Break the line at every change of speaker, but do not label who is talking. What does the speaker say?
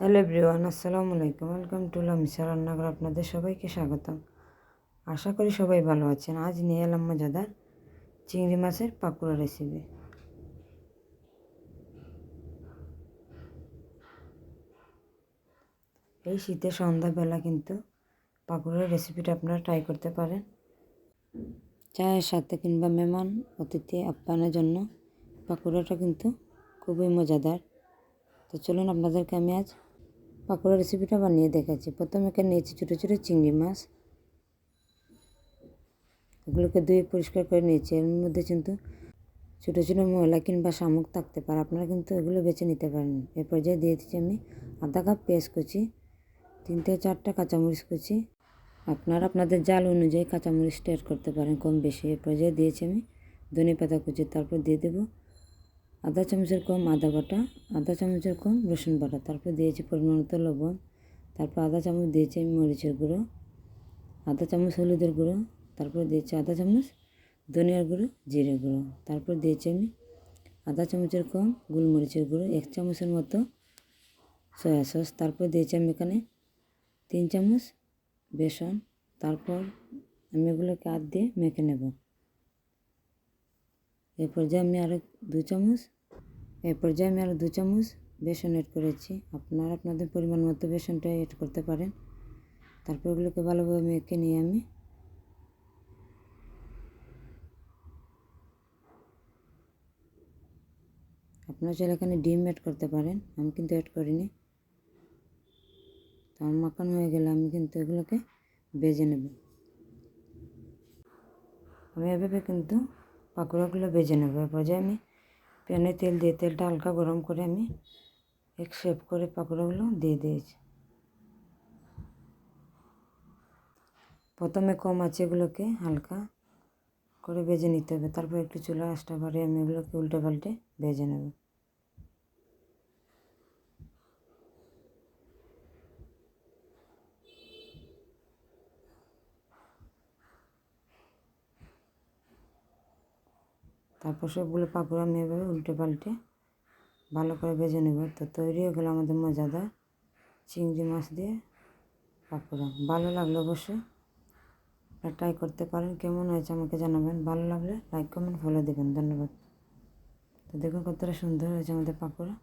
Hello everyone, আসসালামু আলাইকুম। Welcome to Lamisa রান্নাঘর আপনাদের সবাইকে স্বাগতম। আশা করি সবাই ভালো আছেন। আজ নিয়ে এলাম মজাদার চিংড়ি মাছের পাকোড়া রেসিপি এই শীতের সন্ধ্যাবেলা কিন্তু পাকোড়ার রেসিপিটা আপনারা ট্রাই করতে পারেন। চায়ের সাথে কিংবা মেহমান অতিথি আপ্যায়নের জন্য পাকোড়াটা কিন্তু খুবই মজাদার। তো চলুন আপনাদেরকে আমি আজ পাকোড়া রেসিপিটা বানিয়ে দেখাচ্ছি। প্রথমে এখানে নিয়েছি ছোটো ছোটো চিংড়ি মাছ। ওগুলোকে ধুয়ে পরিষ্কার করে নিয়েছি। এর মধ্যে কিন্তু ছোটো ছোটো ময়লা কিংবা শামুক থাকতে পারে। আপনারা কিন্তু এগুলো বেছে নিতে পারেন। এ পর্যায়ে দিয়ে দিচ্ছি আমি আধা কাপ পেঁয়াজ কুচি, তিন থেকে চারটা কাঁচামরিচ কুচি। আপনারা আপনাদের জাল অনুযায়ী কাঁচামরিচটা অ্যাড করতে পারেন কম বেশি। এ পর্যায়ে দিয়েছি আমি ধনে পাতা কুচি, তারপর দিয়ে দেবো আধা চামচের কম আদা বাটা, আধা চামচের কম রসুন বাটা। তারপর দিয়েছি পরিমাণ মতো লবণ। তারপর আধা চামচ দিয়েছি আমি মরিচের গুঁড়ো, আধা চামচ হলুদের গুঁড়ো, তারপর দিয়েছি আধা চামচ ধনিয়ার গুঁড়ো, জিরে গুঁড়ো। তারপর দিয়েছি আমি আধা চামচের কম গোলমরিচের গুঁড়ো, এক চামচের মতো সয়া সস। তারপর দিয়েছি আমি এখানে তিন চামচ বেসন। তারপর আমি এগুলোকে হাত দিয়ে মেখে নেব। এ পর্যায়ে আমি আরও দু চামচ এ পর্যায়ে আমি আরও দু চামচ বেসন এড করেছি। আপনারা আপনাদের পরিমাণ মতো বেসনটা এড করতে পারেন। তারপর ওগুলোকে ভালোভাবে মেখে নিয়ে আমি আপনারা চাইলে এখানে ডিম অ্যাড করতে পারেন। আমি কিন্তু অ্যাড করিনি। তো আমার মাখানো হয়ে গেলে আমি কিন্তু এগুলোকে বেজে নেব। আমি এভাবে কিন্তু পাকোড়াগুলো বেজে নেব। এ পর্যায়ে আমি প্যানে তেল দিয়ে, তেলটা হালকা গরম করে আমি এক শেপ করে পাকোড়াগুলো দিয়ে দিয়েছি। প্রথমে কম আছে এগুলোকে হালকা করে বেজে নিতে হবে। তারপর একটু চুলা আঁচটা বাড়িয়ে আমি এগুলোকে উল্টে পাল্টে ভেজে নেব। তারপর সবগুলো পাঁপড় আমি এভাবে উল্টে পাল্টে ভালো করে ভেজে নেব। তো তৈরি হয়ে গেলো আমাদের মজাদার চিংড়ি মাছ দিয়ে পাকোড়া ভালো লাগল অবশ্যই ট্রাই করতে পারেন। কেমন হয়েছে আমাকে জানাবেন। ভালো লাগলে লাইক কমেন্ট ফলো দেবেন। ধন্যবাদ। তো দেখুন কতটা সুন্দর হয়েছে আমাদের পাকোড়া